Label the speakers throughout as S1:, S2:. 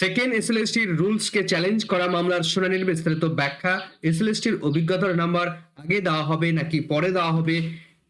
S1: Second এসএলএসটির রুলসকে challenge করা মামলার শুনানির বিস্তারিত ব্যাখ্যা। এসএলএসটির অভিজ্ঞতার নাম্বার আগে দেওয়া হবে নাকি পরে দেওয়া হবে,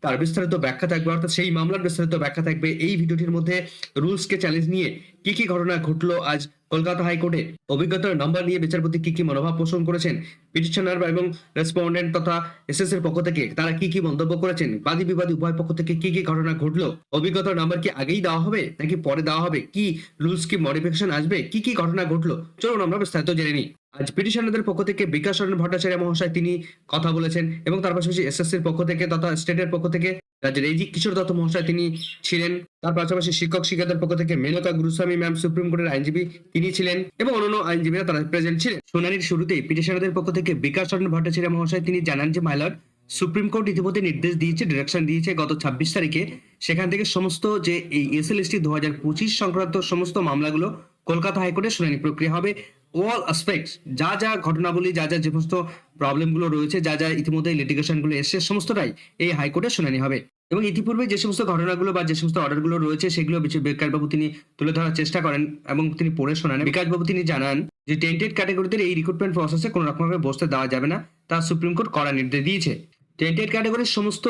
S1: তার বিস্তারিত ব্যাখ্যা থাকবে। অর্থাৎ সেই মামলার বিস্তারিত ব্যাখ্যা থাকবে এই ভিডিওটির মধ্যে। রুলসকে চ্যালেঞ্জ নিয়ে কি কি ঘটনা ঘটলো আজ কলকাতা হাইকোর্টে? অভিজ্ঞতার নাম্বার নিয়ে বিচারপতি কি কি মনোভাব পোষণ করেছেন? পিটিশনার এবং রেসপন্ডেন্ট তথা এসএস এর পক্ষ থেকে তারা কি কি মন্তব্য করেছেন? বাদী বিবাদী উভয় পক্ষ থেকে কি কি ঘটনা ঘটলো? অভিজ্ঞতা নাম্বার কি আগেই দেওয়া হবে নাকি পরে দেওয়া হবে? কি রুলস কি মডিফিকেশন আসবে? কি কি ঘটনা ঘটলো? চলুন আমরা বিস্তারিত জেনে নিই। আজ পিটিশনারদের পক্ষ থেকে বিকাশ চন্দ্র ভট্টাচার্য মহাশয় তিনি কথা বলেছেন এবং তার পাশাপাশি এসএসসির পক্ষ থেকে তথা স্টেটের পক্ষ থেকে রাজ্যের এই কিশোর দত্ত মহাশয় তিনি ছিলেন। তার পাশাপাশি শিক্ষক শিক্ষকদের পক্ষ থেকে মেনকা গুরুস্বামী ম্যাম সুপ্রিম কোর্টের আইনজীবী তিনি ছিলেন এবং অন্যান্য আইনজীবীরা তারা প্রেজেন্ট ছিলেন। শুনানির শুরুতেই পিটিশনারদের পক্ষ থেকে বিকাশ চন্দ্র ভট্টাচার্য মহাশয় তিনি জানান যে মাইলট সুপ্রিম কোর্ট ইতিমধ্যে নির্দেশ দিয়েছে ডিরেকশন দিয়েছে গত ছাব্বিশ তারিখে। সেখান থেকে সমস্ত যে এই এসএলএসটি দু হাজার পঁচিশ সংক্রান্ত সমস্ত মামলাগুলো কলকাতা হাইকোর্টে শুনানি প্রক্রিয়া হবে। অল অ্যাসপেক্টস যা যা ঘটনাবলী, যা যা যে সমস্ত প্রবলেমগুলো রয়েছে, যা যা ইতিমধ্যে লিটিগেশনগুলো এসছে, সমস্তটাই এই হাইকোর্টে শুনানি হবে। এবং ইতিপূর্বে যে সমস্ত ঘটনাগুলো বা যে সমস্ত অর্ডারগুলো রয়েছে, সেগুলো বিকাশবাবু তিনি তুলে ধরার চেষ্টা করেন এবং তিনি পড়ে শোনান। বিকাশবাবু তিনি জানান যে টেন্টেড ক্যাটাগরিতে এই রিক্রুটমেন্ট প্রসেসে কোনো রকমভাবে বসতে দেওয়া যাবে না। তা সুপ্রিম কোর্ট কড়া নির্দেশ দিয়েছে। টেন্টেড ক্যাটাগরির সমস্ত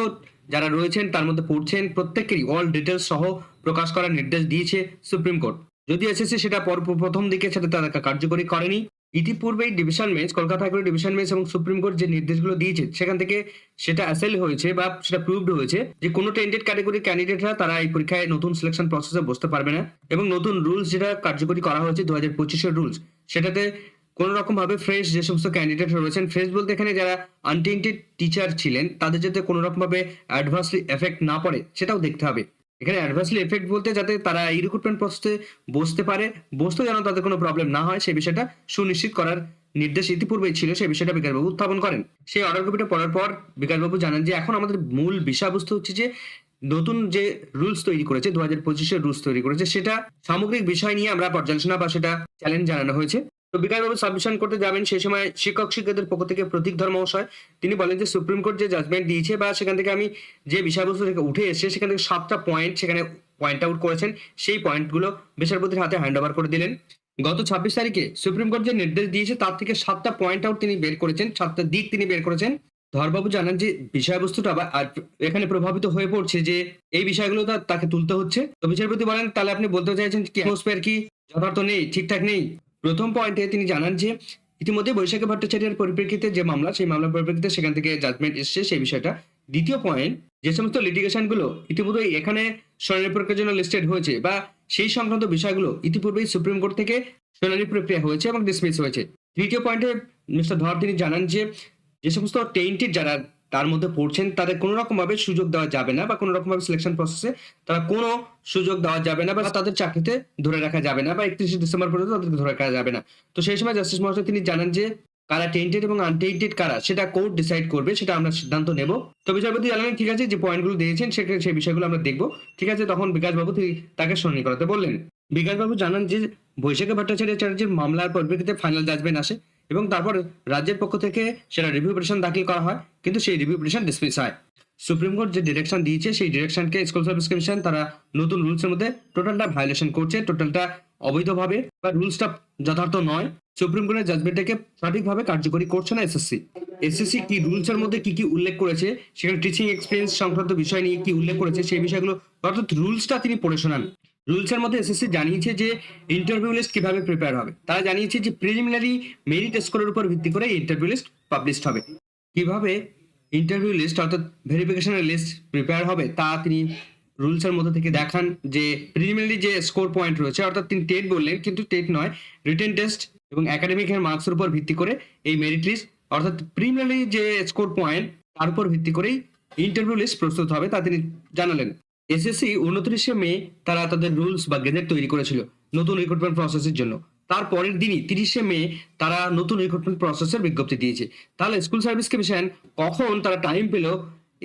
S1: যারা রয়েছেন, তার মধ্যে পড়ছেন প্রত্যেকেরই অল ডিটেলস সহ প্রকাশ করার নির্দেশ দিয়েছে সুপ্রিম কোর্ট যদি এসেছে সেটা পর- প্রথম দিকে সেটা তারা কার্যকরী করেনি ইতিপূর্বেই ডিভিশন বেঞ্চ কলকাতা হাইকোর্টের ডিভিশন বেঞ্চ এবং সুপ্রিম কোর্ট যে নির্দেশগুলো দিয়েছে, সেখান থেকে সেটা অ্যাসেল হয়েছে বা সেটা প্রুভড হয়েছে যে কোনো টেন্ডেড ক্যাটাগরি ক্যান্ডিডেটরা তারা এই পরীক্ষায় নতুন সিলেকশন প্রসেসে বসতে পারবে না এবং নতুন রুলস যেটা কার্যকরী করা হয়েছে দু হাজার পঁচিশের রুলস সেটাতে কোন রকম ভাবে ফ্রেশ যে সমস্ত ক্যান্ডিডেট রয়েছেন ফ্রেশ বলতে এখানে যারা আনটেন্টেড টিচার ছিলেন, তাদের যাতে কোনো রকম ভাবে অ্যাডভান্সলি এফেক্ট না পড়ে, সেটাও দেখতে হবে। এখানে অ্যাডভান্সলি এফেক্ট বলতে যাতে তারা এই রিক্রুটমেন্ট প্রসেসে বসতে পারে বসতে যেন তাদের কোনো প্রবলেম না হয়, সেই বিষয়টা সুনিশ্চিত করার নির্দেশ ইতিপূর্বেই ছিল, সেই বিষয়টা বিকাশবাবু উত্থাপন করেন। সেই অর্ডার কপিটা পড়ার পর বিকাশবাবু জানান যে এখন আমাদের মূল বিষয়বস্তু হচ্ছে যে নতুন যে রুলস তৈরি করেছে দু হাজার পঁচিশের রুলস তৈরি করেছে, সেটা সামগ্রিক বিষয় নিয়ে আমরা পর্যালোচনা বা সেটা চ্যালেঞ্জ জানানো হয়েছে। বিকাশবাবু সাবমিশন করতে যাবেন সেই সময় শিক্ষক শিক্ষকদের পক্ষ থেকে প্রতীক ধর্ম মহাশয় তিনি বলেন যে, সুপ্রিম কোর্ট যে জাজমেন্ট দিয়েছে বা সেখান থেকে আমি যে বিষয়বস্তু থেকে উঠে এসেছে, সেখান থেকে সাতটা পয়েন্ট সেখানে পয়েন্ট আউট করেছেন। সেই পয়েন্টগুলো বিচারপতির হাতে হ্যান্ড ওভার করে দিলেন। গত ছাব্বিশ তারিখে সুপ্রিম কোর্ট যে নির্দেশ দিয়েছে, তার থেকে সাতটা পয়েন্ট আউট তিনি বের করেছেন, সাতটা দিক তিনি বের করেছেন। ধরবাবু জানান যে, বিষয়বস্তুটা বা এখানে প্রভাবিত হয়ে পড়ছে যে, এই বিষয়গুলো তা- তাকে তুলতে হচ্ছে। তো বিচারপতি বলেন, তাহলে আপনি বলতে চাইছেন কি অ্যাটমসফিয়ার কি? যথার্থ নেই, ঠিকঠাক নেই? প্রথম পয়েন্টে তিনি জানান যে ইতিমধ্যে বৈশাখী ভট্টাচার্যের পরিপ্রেক্ষিতে যে মামলা, সেই মামলার পরিপ্রেক্ষিতে সেখান থেকে জাজমেন্ট এসছে সেই বিষয়টা। দ্বিতীয় পয়েন্ট যে সমস্ত লিটিগেশনগুলো ইতিপূর্বে এখানে শুনানি প্রক্রিয়ার জন্য লিস্টেড হয়েছে বা সেই সংক্রান্ত বিষয়গুলো ইতিপূর্বেই সুপ্রিম কোর্ট থেকে শুনানি প্রক্রিয়া হয়েছে এবং ডিসমিস হয়েছে। তৃতীয় পয়েন্টে মিস্টার ধর তিনি জানান যে যে সমস্ত টেন্টেড যারা তার মধ্যে পড়ছেন, তাদের কোনো রকম ভাবে সুযোগ দেওয়া যাবে না বা কোনো রকম ভাবে সিলেকশন প্রসেসে তারা কোনো সুযোগ দেওয়া যাবে না বা তাদের চাকরিতে ধরে রাখা যাবে না বা একত্রিশে ডিসেম্বর পর্যন্ত তাদেরকে ধরে রাখা যাবে না। তো সেই সময় জাস্টিস মহাশয় তিনি জানান যে, কারা টেন্টেড এবং আনটেন্টেড কারা, সেটা কোর্ট ডিসাইড করবে, সেটা আমরা সিদ্ধান্ত নেব। তো বিচারপতি জানালেন, ঠিক আছে, যে পয়েন্টগুলো দিয়েছেন সেখানে সেই বিষয়গুলো আমরা দেখব। ঠিক আছে, তখন বিকাশবাবু তিনি তাকে শুনানি করাতে বললেন। বিকাশবাবু জানান যে, বৈশাখী ভট্টাচার্য চ্যাটার্জির মামলার পরিপ্রেক্ষিতে ফাইনাল জাজমেন্ট আসে। এবং তারপর রাজ্যের পক্ষ থেকে সেটা রিভিউ পিটিশন দাখিল করা হয়, কিন্তু সেই রিভিউ পিটিশন ডিসমিস হয়। সুপ্রিম কোর্ট যে ডিরেকশন দিয়েছে, সেই ডিরেকশনকে স্কুল সার্ভিস কমিশন তারা নতুন রুলসের মধ্যে টোটালটা ভায়োলেশন করছে টোটালটা অবৈধভাবে বা রুলসটা যথার্থ নয়। সুপ্রিম কোর্টের জাজমেন্টটাকে সঠিকভাবে কার্যকরী করছে না এসএসসি এসএসসি কি রুলসের মধ্যে কি কি উল্লেখ করেছে, সেখানে টিচিং এক্সপিরিয়েন্স সংক্রান্ত বিষয় নিয়ে কি উল্লেখ করেছে, সেই বিষয়গুলো অর্থাৎ রুলসটা তিনি পড়ে শোনান। রুলসের মধ্যে এসএসসি জানিয়েছে যে ইন্টারভিউ লিস্ট কীভাবে প্রিপেয়ার হবে। তারা জানিয়েছে যে প্রিলিমিনারি মেরিট স্কোরের উপর ভিত্তি করে ইন্টারভিউ লিস্ট পাবলিশড হবে। কীভাবে ইন্টারভিউ লিস্ট অর্থাৎ ভেরিফিকেশনের লিস্ট প্রিপেয়ার হবে, তা তিনি রুলসের মধ্যে থেকে দেখান যে প্রিলিমিনারি যে স্কোর পয়েন্ট রয়েছে, অর্থাৎ তিনি টেট বললেন, কিন্তু টেট নয় রিটেন টেস্ট এবং একাডেমিকের মার্কসের উপর ভিত্তি করে এই মেরিট লিস্ট অর্থাৎ প্রিলিমিনারি যে স্কোর পয়েন্ট তার উপর ভিত্তি করেই ইন্টারভিউ লিস্ট প্রস্তুত হবে, তা তিনি জানালেন। এসএসসি উনত্রিশে মে তারা তাদের রুলস বা গেজেট তৈরি করেছিল নতুন রিক্রুটমেন্ট প্রসেসের জন্য। তার পরের দিনই তিরিশে মে তারা নতুন রিক্রুটমেন্ট প্রসেসের বিজ্ঞপ্তি দিয়েছে। তাহলে স্কুল সার্ভিস কমিশন কখন তারা টাইম পেল?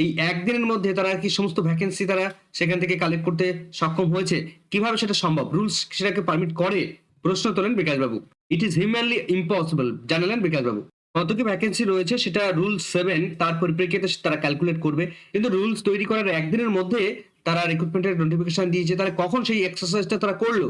S1: এই একদিনের মধ্যে তারা কি সমস্ত ভ্যাকেন্সি তারা সেখান থেকে কালেক্ট করতে সক্ষম হয়েছে? কীভাবে সেটা সম্ভব? রুলস সেটাকে পারমিট করে? প্রশ্ন তোলেন বিকাশবাবু। ইট ইজ হিউম্যানলি ইম্পসিবল জানালেন বিকাশবাবু। কত কি ভ্যাকেন্সি রয়েছে সেটা রুল সেভেন তার পরিপ্রেক্ষিতে তারা ক্যালকুলেট করবে। কিন্তু রুলস তৈরি করার একদিনের মধ্যে তারা রিক্রুটমেন্টের নোটিফিকেশন দিয়েছে তারা কখন সেই এক্সারসাইজটা তারা করল?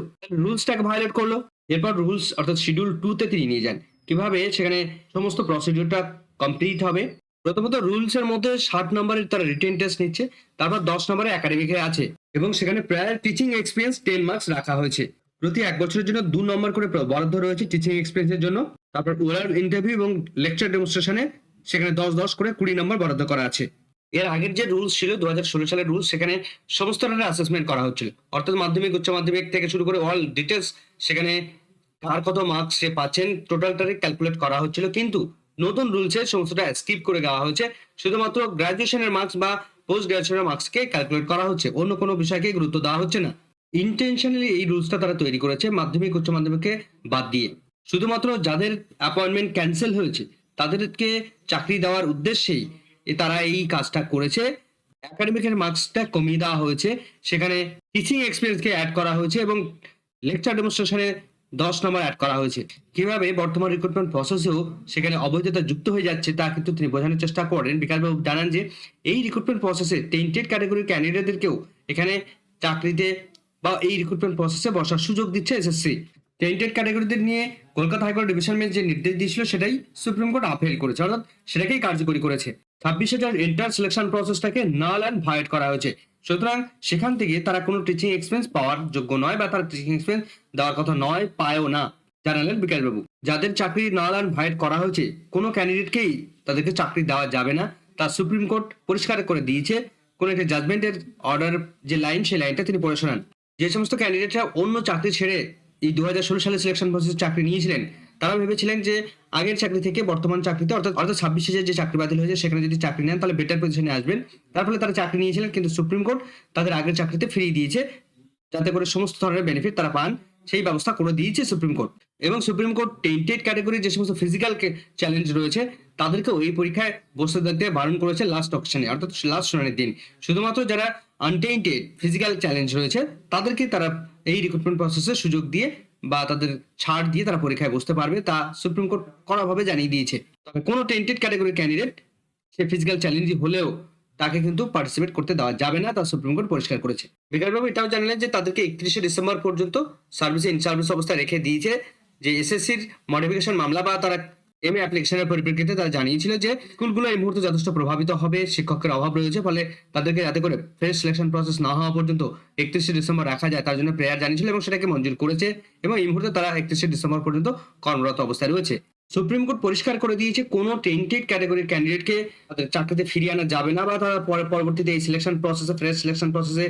S1: রুলসটাকে ভায়োলেট করল। এরপর রুলস অর্থাৎ শিডিউল টুতে তিনি নিয়ে যান। কীভাবে? সেখানে সমস্ত প্রসিডিউরটা কমপ্লিট হবে। প্রথমত রুলস এর মধ্যে ষাট নম্বরের তারা রিটেন টেস্ট নিচ্ছে, তারপর দশ নম্বরে একাডেমিকে আছে এবং সেখানে প্রায় টিচিং এক্সপিরিয়েন্স টেন মার্কস রাখা হয়েছে। প্রতি এক বছরের জন্য দু নম্বর করে বরাদ্দ রয়েছে টিচিং এক্সপিরিয়েন্সের জন্য। তারপর ওরাল ইন্টারভিউ এবং লেকচার ডেমনস্ট্রেশনে সেখানে দশ দশ করে কুড়ি নম্বর বরাদ্দ করা আছে। এর আগের যে রুলস ছিল দু হাজার ষোলো সালের রুলস সেখানে সমস্ত ধরনের অ্যাসেসমেন্ট করা হচ্ছিল। অর্থাৎ মাধ্যমিক, উচ্চ মাধ্যমিক থেকে শুরু করে অল ডিটেলস সেখানে কার কত মার্কস সে পাচ্ছেন টোটালটারে ক্যালকুলেট করা হচ্ছিল। কিন্তু নতুন রুলসে সমস্তটা স্কিপ করে দেওয়া হয়েছে। শুধুমাত্র গ্রাজুয়েশনের মার্কস বা পোস্ট গ্রাজুয়েশনের মার্কসকে ক্যালকুলেট করা হচ্ছে। অন্য কোনো বিষয়কে গুরুত্ব দেওয়া হচ্ছে না। ইন্টেনশনালি এই রুলসটা তারা তৈরি করেছে মাধ্যমিক, উচ্চ মাধ্যমিককে বাদ দিয়ে। শুধুমাত্র যাদের অ্যাপয়েন্টমেন্ট ক্যান্সেল হয়েছে, তাদেরকে চাকরি দেওয়ার উদ্দেশ্যেই তারা এই কাজটা করেছে। একাডেমিকের মার্কসটা কমিয়ে দেওয়া হয়েছে। সেখানে টিচিং এক্সপিরিয়েন্সকে অ্যাড করা হয়েছে এবং লেকচার ডেমনস্ট্রেশনে দশ নম্বর অ্যাড করা হয়েছে। কীভাবে বর্তমান রিক্রুটমেন্ট প্রসেসেও সেখানে অবৈধতা যুক্ত হয়ে যাচ্ছে তা কিন্তু তিনি বোঝানোর চেষ্টা করেন। বিকাশবাবু জানান যে, এই রিক্রুটমেন্ট প্রসেসে টেন্টেড ক্যাটাগরির ক্যান্ডিডেটদেরকেও এখানে চাকরিতে বা এই রিক্রুটমেন্ট প্রসেসে বসার সুযোগ দিচ্ছে এসএসসি টেন্টেড ক্যাটাগরিদের নিয়ে কলকাতা হাইকোর্ট ডিভিশন বেঞ্চ যে নির্দেশ দিয়েছিল, সেটাই সুপ্রিম কোর্ট আপিল করেছে। অর্থাৎ সেটাকেই কার্যকরী করেছে। ছাব্বিশ হাজার এন্টার সিলেকশন প্রসেসটাকে নাল অ্যান্ড ভায়োট করা হয়েছে। সুতরাং সেখান থেকে তারা কোনো টিচিং এক্সপেন্স পাওয়ার যোগ্য নয় বা তারা টিচিং এক্সপিরিয়েন্স দেওয়ার কথা নয়, পায়ও না। জানালেন বিকাশবাবু যাদের চাকরি নাল অ্যান্ড ভায়োট করা হয়েছে, কোনো ক্যান্ডিডেটকেই তাদেরকে চাকরি দেওয়া যাবে না। তা সুপ্রিম কোর্ট পরিষ্কার করে দিয়েছে। কোনো একটা জাজমেন্টের অর্ডার যে লাইন সেই লাইনটা তিনি পড়ে শোনান। যে সমস্ত ক্যান্ডিডেটরা অন্য চাকরি ছেড়ে এই দু হাজার ষোলো সালে সিলেকশন প্রসেস চাকরি নিয়েছিলেন তারা ভেবেছিলেন যে আগের চাকরি থেকে বর্তমান চাকরিতে, অর্থাৎ অর্থাৎ ছাব্বিশ যে চাকরি বাতিল হয়েছে, সেখানে যদি চাকরি নেন, তাহলে বেটার পজিশনে আসবেন। তার ফলে তারা চাকরি নিয়েছিলেন, কিন্তু সুপ্রিম কোর্ট তাদের আগের চাকরিতে ফিরিয়ে দিয়েছে। যাতে করে সমস্ত ধরনের বেনিফিট তারা পান, সেই ব্যবস্থা করে দিয়েছে সুপ্রিম কোর্ট। এবং সুপ্রিম কোর্ট টেন্টেড ক্যাটাগরির যে সমস্ত ফিজিক্যাল চ্যালেঞ্জ রয়েছে, তাদেরকে ওই পরীক্ষায় বসতে দিতে বারণ করেছে লাস্ট অপশনে অর্থাৎ লাস্ট শুনানির দিন। শুধুমাত্র যারা আনটেন্টেড ফিজিক্যাল চ্যালেঞ্জ রয়েছে, তাদেরকে তারা এই রিক্রুটমেন্ট প্রসেসে সুযোগ দিয়ে বা তাদের ছাড় দিয়ে তারা পরীক্ষায় বসতে পারবে, তা সুপ্রিম কোর্ট কড়াভাবে জানিয়ে দিয়েছে। তবে কোনো টেন্টেড ক্যাটাগরির ক্যান্ডিডেট সে ফিজিক্যাল চ্যালেঞ্জ হলেও তাকে কিন্তু পার্টিসিপেট করতে দেওয়া যাবে না, তা সুপ্রিম কোর্ট পরিষ্কার করেছে। বিকাশবাবু এটাও জানালেন যে তাদেরকে একত্রিশে ডিসেম্বর পর্যন্ত সার্ভিসে ইন সার্ভিস অবস্থায় রেখে দিয়েছে যে এসএসসির মডিফিকেশন মামলা বা তারা এম এ অ্যাপ্লিকেশনের পরিপ্রেক্ষিতে তারা জানিয়েছিল যে স্কুলগুলো এই মুহূর্তে যথেষ্ট প্রভাবিত হবে, শিক্ষকের অভাব রয়েছে, ফলে তাদেরকে যাতে করে ফ্রেশ সিলেকশন প্রসেস না হওয়া পর্যন্ত একত্রিশে ডিসেম্বর রাখা যায়, তার জন্য প্রেয়ার জানিয়েছিল এবং সেটাকে মঞ্জুর করেছে এবং এই মুহূর্তে তারা একত্রিশে ডিসেম্বর পর্যন্ত কর্মরত অবস্থায় রয়েছে। সুপ্রিম কোর্ট পরিষ্কার করে দিয়েছে কোনো টেন্টেড ক্যাটাগরির ক্যান্ডিডেটকে চাকরিতে ফিরিয়ে আনা যাবে না বা তারা পরে পরবর্তীতে এই সিলেকশন প্রসেসে ফ্রেশ সিলেকশন প্রসেসে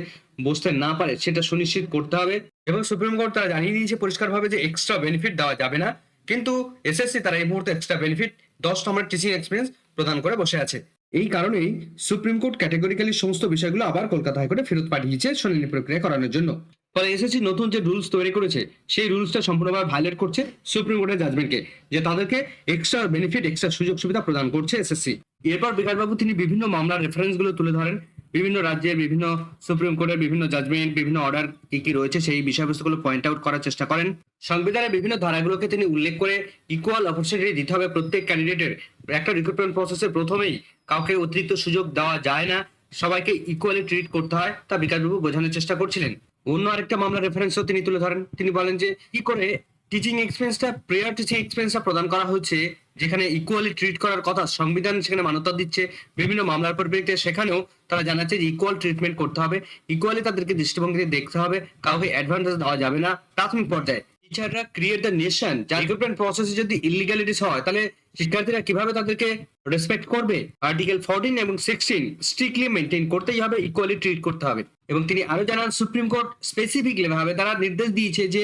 S1: বসতে না পারে, সেটা সুনিশ্চিত করতে হবে। এবং সুপ্রিম কোর্ট তারা জানিয়ে দিয়েছে পরিষ্কারভাবে যে এক্সট্রা বেনিফিট দেওয়া যাবে না। কিন্তু এসএসসি তারা এই মুহূর্তে এক্সট্রা বেনিফিট দশ নম্বর টিচিং এক্সপিরিয়েন্স প্রদান করে বসে আছে। এই কারণেই সুপ্রিম কোর্ট ক্যাটেগরিক্যালি সমস্ত বিষয়গুলো আবার কলকাতা হাইকোর্টে ফেরত পাঠিয়েছে শুনানি প্রক্রিয়া করানোর জন্য। ফলে এসএসসি নতুন যে রুলস তৈরি করেছে, সেই রুলসটা সম্পূর্ণভাবে ভায়োলেট করছে সুপ্রিম কোর্টের জাজমেন্টকে যে তাদেরকে এক্সট্রা বেনিফিট এক্সট্রা সুযোগ সুবিধা প্রদান করছে এসএসসি এরপর বিকাশবাবু তিনি বিভিন্ন মামলার রেফারেন্সগুলো তুলে ধরেন। বিভিন্ন রাজ্যের বিভিন্ন সুপ্রিম কোর্টের বিভিন্ন জাজমেন্ট বিভিন্ন অর্ডার কি কি রয়েছে সেই বিষয়বস্তুগুলো পয়েন্ট আউট করার চেষ্টা করেন। সংবিধানের বিভিন্ন ধারাগুলোকে তিনি উল্লেখ করে ইকুয়াল অপরচুনিটি দিতে হবে প্রত্যেক ক্যান্ডিডেটের একটা রিক্রুটমেন্ট প্রসেসের প্রথমেই কাউকে অতিরিক্ত সুযোগ দেওয়া যায় না। সবাইকে ইকুয়ালি ট্রিট করতে হয়, তা বিকাশবাবু বোঝানোর চেষ্টা করছিলেন। অন্য আরেকটা মামলা রেফারেন্সও তিনি তুলে ধরেন। তিনি বলেন যে, কি করে টিচিং এক্সপিরিয়েন্সটা প্রেয়ার টিচিং এক্সপিরিয়েন্সটা প্রদান করা হচ্ছে যেখানে ইকুয়ালি ট্রিট করার কথা সংবিধান সেখানে মান্যতা দিচ্ছে, বিভিন্ন মামলার পরিপ্রেক্ষিতে সেখানেও তারা জানাচ্ছে যে ইকুয়াল ট্রিটমেন্ট করতে হবে। ইকুয়ালি তাদেরকে দৃষ্টিভঙ্গিতে দেখতে হবে, কাউকে অ্যাডভান্টেজ দেওয়া যাবে না। প্রাথমিক পর্যায়ে টিচাররা ক্রিয়েট দ্য নেশন যা রিক্রুটমেন্ট প্রসেসে যদি ইলিগালিটিস হয়, তাহলে শিক্ষার্থীরা কীভাবে তাদেরকে রেসপেক্ট করবে? আর্টিকেল ফোরটিন এবং সিক্সটিন স্ট্রিক্টলি মেনটেন করতেই হবে ইকুয়ালি ট্রিট করতে হবে। এবং তিনি আরও জানান সুপ্রিম কোর্ট স্পেসিফিকলি ভাবে তারা নির্দেশ দিয়েছে যে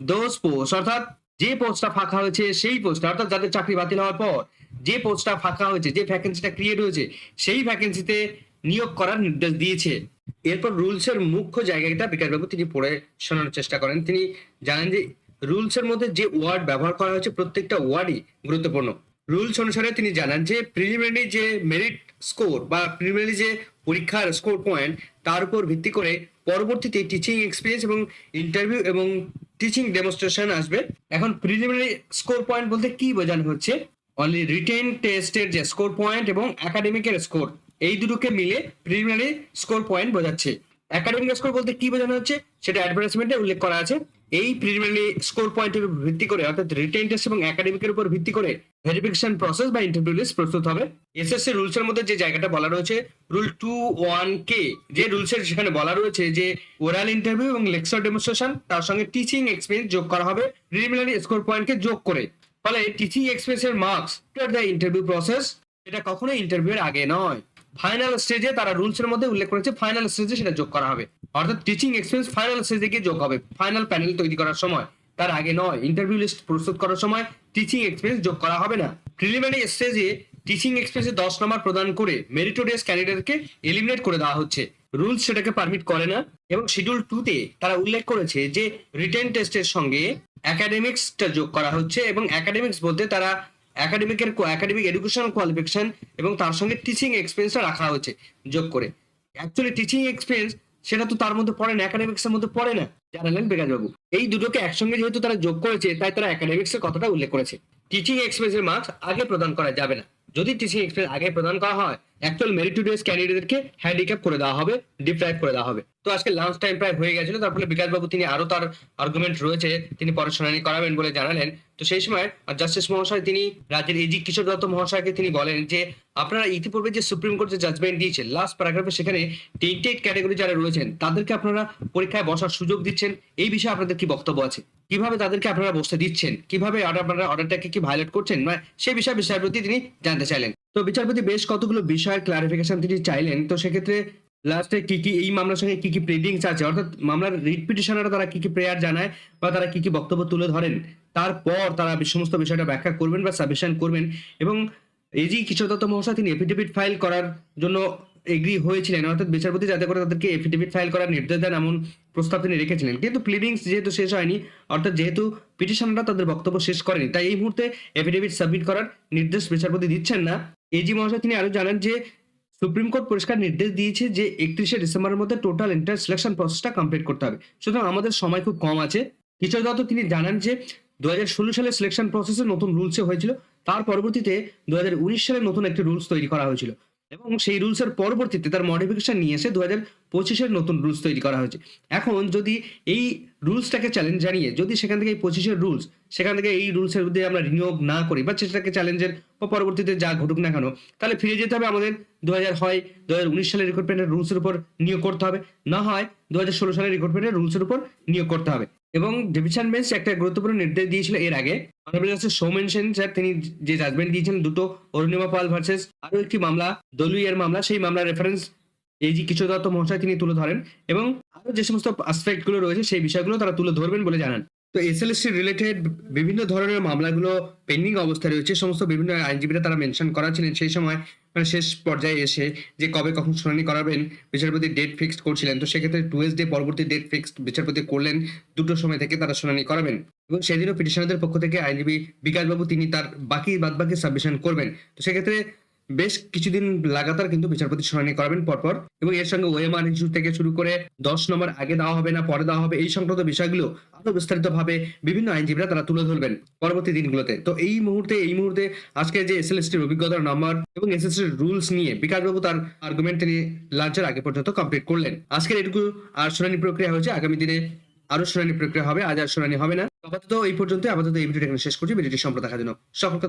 S1: দোজ পোস্ট অর্থাৎ যে পোস্টটা ফাঁকা হয়েছে, সেই পোস্টটা অর্থাৎ যাদের চাকরি বাতিল হওয়ার পর, যে পোস্টটা ফাঁকা হয়েছে, যে ভ্যাকেন্সিটা ক্রিয়েট হয়েছে, সেই ভ্যাকেন্সিতে নিয়োগ করার নির্দেশ দিয়েছে। এরপর রুলসের মুখ্য জায়গাটা বিকাশবাবু তিনি পড়ে শোনানোর চেষ্টা করেন। তিনি জানেন যে রুলসের মধ্যে যে ওয়ার্ড ব্যবহার করা হয়েছে, প্রত্যেকটা ওয়ার্ডই গুরুত্বপূর্ণ। রুলস অনুসারে তিনি জানান যে প্রিলিমিনারি যে মেরিট স্কোর বা প্রিলিমিনারি যে পরীক্ষার স্কোর পয়েন্ট তার উপর ভিত্তি করে পরবর্তীতে টিচিং এক্সপিরিয়েন্স এবং ইন্টারভিউ এবং টিচিং ডেমনস্ট্রেশন আসবে। এখন প্রিলিমিনারি স্কোর পয়েন্ট বলতে কি বোঝানো হচ্ছে? অনলি রিটেন টেস্টের যে স্কোর পয়েন্ট এবং একাডেমিকের স্কোর এই দুটোকে মিলে প্রিলিমিনারি স্কোর পয়েন্ট বোঝাচ্ছে। একাডেমিক স্কোর বলতে কি বোঝানো হচ্ছে? সেটা অ্যাডভার্টাইজমেন্টে উল্লেখ করা আছে। এই প্রিলিমিনারি স্কোর পয়েন্টের উপর ভিত্তি করে, অর্থাৎ রিটেন টেস্ট এবং একাডেমিকের উপর ভিত্তি করে ভেরিফিকেশন প্রসেস বা ইন্টারভিউ লিস্ট প্রস্তুত হবে। এসএসসি রুলস এর মধ্যে যে জায়গাটা বলা রয়েছে রুল টু ওয়ান কে যে রুলস এর সেখানে বলা রয়েছে যে ওরাল ইন্টারভিউ এবং লেকচার ডেমনস্ট্রেশন তার সঙ্গে টিচিং এক্সপিরিয়েন্স যোগ করা হবে প্রিলিমিনারি স্কোর পয়েন্টকে যোগ করে। ফলে টিচিং এক্সপিরিয়েন্স এর মার্কস দ্য ইন্টারভিউ প্রসেস এটা কখনো ইন্টারভিউ এর আগে নয়। ফাইনাল স্টেজে তারা রুলস এর মধ্যে উল্লেখ করেছে ফাইনাল স্টেজে সেটা যোগ করা হবে। অর্থাৎ টিচিং এক্সপিরিয়েন্স ফাইনাল স্টেজে গিয়ে যোগ হবে ফাইনাল প্যানেল তৈরি করার সময়। তার আগে নয় ইন্টারভিউ লিস্ট প্রস্তুত করার সময় টিচিং এক্সপিরিয়েন্স যোগ করা হবে না। প্রিলিমিনারি স্টেজে টিচিং এক্সপিরিয়েন্সে দশ নম্বর প্রদান করে মেরিটোরিয়াস ক্যান্ডিডেটকে এলিমিনেট করে দেওয়া হচ্ছে। রুলস সেটাকে পারমিট করে না এবং শিডিউল টু তে তারা উল্লেখ করেছে যে রিটেন টেস্টের সঙ্গে একাডেমিক্সটা যোগ করা হচ্ছে এবং একাডেমিক্স বলতে তারা একাডেমিকের একাডেমিক এডুকেশনাল কোয়ালিফিকেশন এবং তার সঙ্গে টিচিং এক্সপিরিয়েন্সটা রাখা হয়েছে যোগ করে। অ্যাকচুয়ালি টিচিং এক্সপিরিয়েন্স সেটা তো তার মধ্যে পড়ে না একাডেমিক্স এর মধ্যে পড়ে না। জানালেন বাবু। এই দুটোকে একসঙ্গে যেহেতু তারা যোগ করেছে, তাই তারা একাডেমিক্স এর কথাটা উল্লেখ করেছে। টিচিং এক্সপ্রেস এর মার্কস আগে প্রদান করা যাবে না। যদি টিচিং এক্সপ্রেস আগে প্রদান করা হয় অ্যাকচুয়াল মেরিটোরিয়াস ক্যান্ডিডেটকে হ্যান্ডিক্যাপ করে দেওয়া হবে ডিপ্রাইভ করে দেওয়া হবে। তো আজকে লাঞ্চ টাইম প্রায় হয়ে গেছিল, তার ফলে বিকাশ বাবু তিনি আরও তার আর্গুমেন্ট রয়েছে তিনি পরে শুনানি করাবেন বলে জানালেন। তো সেই সময় জাস্টিস মহাশয় তিনি রাজ্যের এজি কিশোর দত্ত মহাশয়কে তিনি বলেন যে, আপনারা ইতিপূর্বে যে সুপ্রিম কোর্ট যে জাজমেন্ট দিয়েছে লাস্ট প্যারাগ্রাফে সেখানে টেন্টেড ক্যাটাগরি যারা রয়েছেন, তাদেরকে আপনারা পরীক্ষায় বসার সুযোগ দিচ্ছেন। এই বিষয়ে আপনাদের কি বক্তব্য আছে? কীভাবে তাদেরকে আপনারা বসতে দিচ্ছেন? কীভাবে আপনারা অর্ডারটাকে কি ভায়োলেট করছেন? মানে সেই বিষয়ে বিচারপতি তিনি জানতে চাইলেন। তো বিচারপতি বেশ কতগুলো বিষয়ের ক্লারিফিকেশন তিনি চাইলেন। তো সেক্ষেত্রে লাস্টে কি কি, এই মামলার সঙ্গে কি কি প্রেডিংস আছে? অর্থাৎ মামলার রিট পিটিশনাররা তারা কি কি প্রেয়ার জানায় বা তারা কি কি বক্তব্য তুলে ধরেন? তারপর তারা সমস্ত বিষয়টা ব্যাখ্যা করবেন বা সাবমিশন করবেন এবং যে কিশোর দত্ত মহাশয়, তিনি এফিডেভিট ফাইল করার জন্য এগ্রি হয়েছিলেন। অর্থাৎ বিচারপতি যাতে করে তাদেরকে এফিডেভিট ফাইল করার নির্দেশ দেন এমন প্রস্তাব তিনি রেখেছিলেন। কিন্তু প্লিডিংস যেহেতু শেষ হয়নি, অর্থাৎ যেহেতু পিটিশনরা তাদের বক্তব্য শেষ করেনি, তাই এই মুহূর্তে এফিডেভিট সাবমিট করার নির্দেশ বিচারপতি দিচ্ছেন না। এজি মহাশয় তিনি আরও জানান যে, সুপ্রিম কোর্ট পরিষ্কার নির্দেশ দিয়েছে যে, একত্রিশে ডিসেম্বরের মধ্যে টোটাল এন্ট্রান্স সিলেকশন প্রসেসটা কমপ্লিট করতে হবে। সুতরাং আমাদের সময় খুব কম আছে। কিশোর দত্ত তিনি জানান যে দু হাজার ষোলো সালে সিলেকশন প্রসেসে নতুন রুলসে হয়েছিল। তার পরবর্তীতে দু হাজার উনিশ সালে নতুন একটি রুলস তৈরি করা হয়েছিল। এবং সেই রুলসের পরবর্তীতে তার মডিফিকেশন নিয়ে এসে দু হাজার পঁচিশের নতুন রুলস তৈরি করা হয়েছে। এখন যদি এই রুলসটাকে চ্যালেঞ্জ জানিয়ে যদি সেখান থেকে এই পঁচিশের রুলস সেখান থেকে এই রুলসের মধ্যে আমরা রিনিয়োগ না করি বা সেটাকে চ্যালেঞ্জের পরবর্তীতে যা ঘটুক না কেন, তাহলে ফিরে যেতে হবে আমাদের দু হাজার হয় দু হাজার উনিশ সালের রিক্রুটমেন্টের রুলসের উপর নিয়োগ করতে হবে। না হয় দু হাজার ষোলো সালের রিক্রুটমেন্টের রুলসের উপর নিয়োগ করতে হবে। এবং ডিভিশন বেঞ্চ একটা গুরুত্বপূর্ণ নির্দেশ দিয়েছিল এর আগে। Honourable justice Soumen Sen sir তিনি যে জাজমেন্ট দিয়েছেন, দুটো অরুণিমা পাল ভার্সেস আরও একটি মামলা, দলুইয়ের মামলা, সেই মামলার রেফারেন্স এই যে কিশোর দত্ত মহাশয় তিনি তুলে ধরেন এবং আরও যে সমস্ত আসপেক্টগুলো রয়েছে, সেই বিষয়গুলো তারা তুলে ধরবেন বলে জানান। তো এস এসএলএসটি রিলেটেড বিভিন্ন ধরনের মামলাগুলো পেন্ডিং অবস্থায় রয়েছে, সমস্ত বিভিন্ন আইনজীবীরা তারা মেনশন করা ছিলেন সেই সময়। মানে শেষ পর্যায়ে এসে যে কবে কখন শুনানি করাবেন, বিচারপতি ডেট ফিক্সড করছিলেন, তো সেক্ষেত্রে টুয়েসডে পরবর্তী ডেট ফিক্সড বিচারপতি করলেন, দুটো সময় থেকে তারা শুনানি করাবেন। এবং সেদিনও পিটিশনারদের পক্ষ থেকে আইনজীবী বিকাশবাবু, তিনি তার বাকি বাদবাকি সাবমিশন করবেন। তো সেক্ষেত্রে বেশ কিছুদিন লাগাতার কিন্তু বিচারপতি শুনানি করাবেন পরপর, এবং এর সঙ্গে ওএমআর ইস্যু থেকে শুরু করে দশ নম্বর আগে দেওয়া হবে না, পরে দেওয়া হবে, এই সংক্রান্ত বিষয়গুলো আরও বিস্তারিত ভাবে বিভিন্ন আইনজীবীরা তারা তুলে ধরবেন পরবর্তী দিনগুলোতে। তো এই মুহূর্তে এই মুহূর্তে আজকে যে এসএলএসটির অভিজ্ঞতার নাম্বার এবং এসএসটির রুলস নিয়ে বিকাশবাবু তার আর্গুমেন্ট তিনি লাঞ্চের আগে পর্যন্ত কমপ্লিট করলেন। আজকের এটুকু আর শুনানি প্রক্রিয়া হয়েছে, আগামী দিনে আরও শুনানি প্রক্রিয়া হবে, আজ আর শুনানি হবে না। আপাতত এই পর্যন্ত আপাতত এই ভিডিওটা এখানে শেষ করছি, ভিডিওটি সম্পূর্ণ দেখার জন্য সকলকে